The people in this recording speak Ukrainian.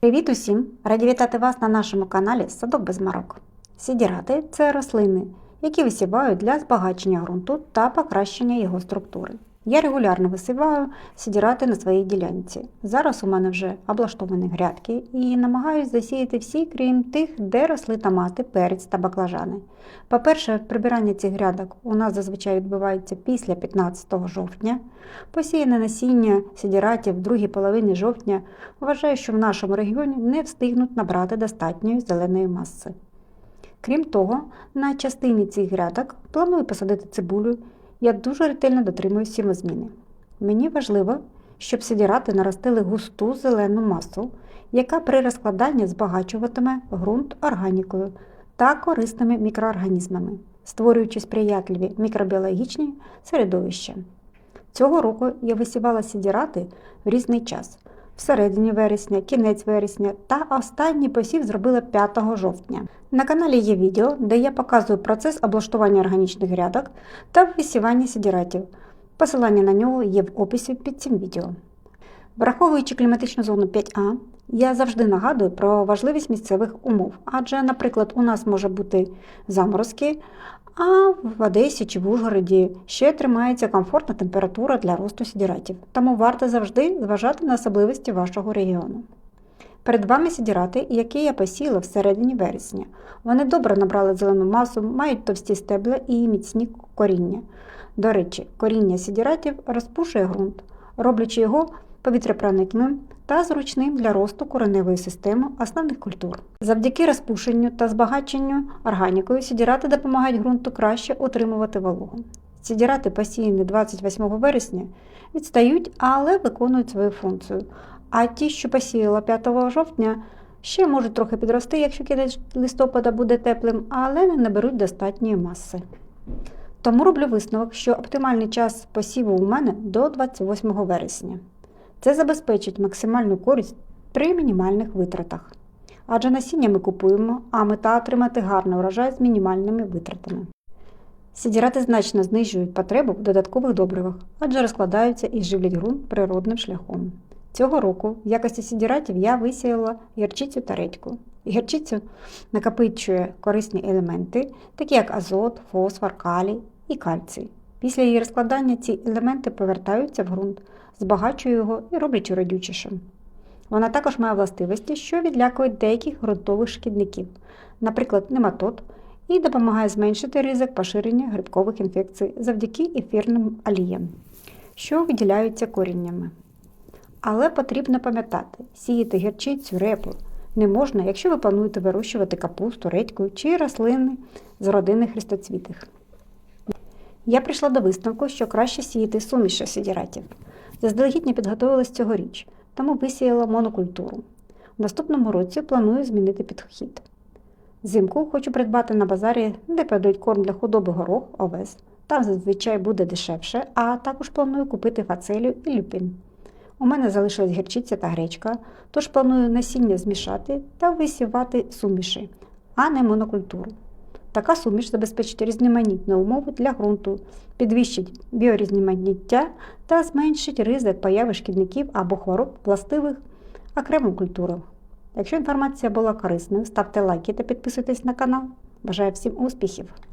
Привіт усім! Раді вітати вас на нашому каналі Садок без марок. Сідірати це рослини, які висівають для збагачення ґрунту та покращення його структури. Я регулярно висіваю сідірати на своїй ділянці. Зараз у мене вже облаштовані грядки і намагаюсь засіяти всі, крім тих, де росли томати, перець та баклажани. По-перше, прибирання цих грядок у нас зазвичай відбувається після 15 жовтня. Посіяне насіння сідіратів в другій половині жовтня вважаю, що в нашому регіоні не встигнуть набрати достатньої зеленої маси. Крім того, на частині цих грядок планую посадити цибулю. Я дуже ретельно дотримуюся сімозміни. Мені важливо, щоб сідірати наростили густу зелену масу, яка при розкладанні збагачуватиме ґрунт органікою та корисними мікроорганізмами, створюючи сприятливі мікробіологічні середовища. Цього року я висівала сідірати в різний час всередині вересня, кінець вересня та останній посів зробила 5 жовтня. На каналі є відео, де я показую процес облаштування органічних грядок та висівання сідіратів. Посилання на нього є в описі під цим відео. Враховуючи кліматичну зону 5А, я завжди нагадую про важливість місцевих умов, адже, наприклад, у нас може бути заморозки, а в Одесі чи в Ужгороді ще тримається комфортна температура для росту сідіратів, тому варто завжди зважати на особливості вашого регіону. Перед вами сідірати, які я посіяла всередині вересня. Вони добре набрали зелену масу, мають товсті стебла і міцні коріння. До речі, коріння сідіратів розпушує ґрунт, роблячи його повітряпроникним та зручним для росту кореневої системи основних культур. Завдяки розпушенню та збагаченню органікою сідірати допомагають ґрунту краще отримувати вологу. Сідірати, посіяні 28 вересня, відстають, але виконують свою функцію. А ті, що посіяла 5 жовтня, ще можуть трохи підрости, якщо кінець листопада буде теплим, але не наберуть достатньої маси. Тому роблю висновок, що оптимальний час посіву у мене до 28 вересня. Це забезпечить максимальну користь при мінімальних витратах. Адже насіння ми купуємо, а мета отримати гарний урожай з мінімальними витратами. Сідірати значно знижують потребу в додаткових добривах, адже розкладаються і живлять ґрунт природним шляхом. Цього року в якості сідіратів я висіяла гірчицю та редьку. Гірчицю накопичує корисні елементи, такі як азот, фосфор, калій і кальцій. Після її розкладання ці елементи повертаються в ґрунт, збагачує його і роблять родючішим. Вона також має властивості, що відлякують деяких ґрунтових шкідників, наприклад, нематод, і допомагає зменшити ризик поширення грибкових інфекцій завдяки ефірним аліям, що виділяються коріннями. Але потрібно пам'ятати, сіяти гірчицю, репу не можна, якщо ви плануєте вирощувати капусту, редьку чи рослини з родини хрестоцвітих. Я прийшла до висновку, що краще сіяти суміші сідіратів. Заздалегідь не підготувалась цьогоріч, тому висіяла монокультуру. У наступному році планую змінити підхід. Взимку хочу придбати на базарі, де продають корм для худоби горох, овес. Там зазвичай буде дешевше, а також планую купити фацелю і люпін. У мене залишилась гірчиця та гречка, тож планую насіння змішати та висівати суміші, а не монокультуру. Така суміш забезпечить різноманітні умови для ґрунту, підвищить біорізноманіття та зменшить ризик появи шкідників або хвороб властивих окремим культурам. Якщо інформація була корисною, ставте лайки та підписуйтесь на канал. Бажаю всім успіхів!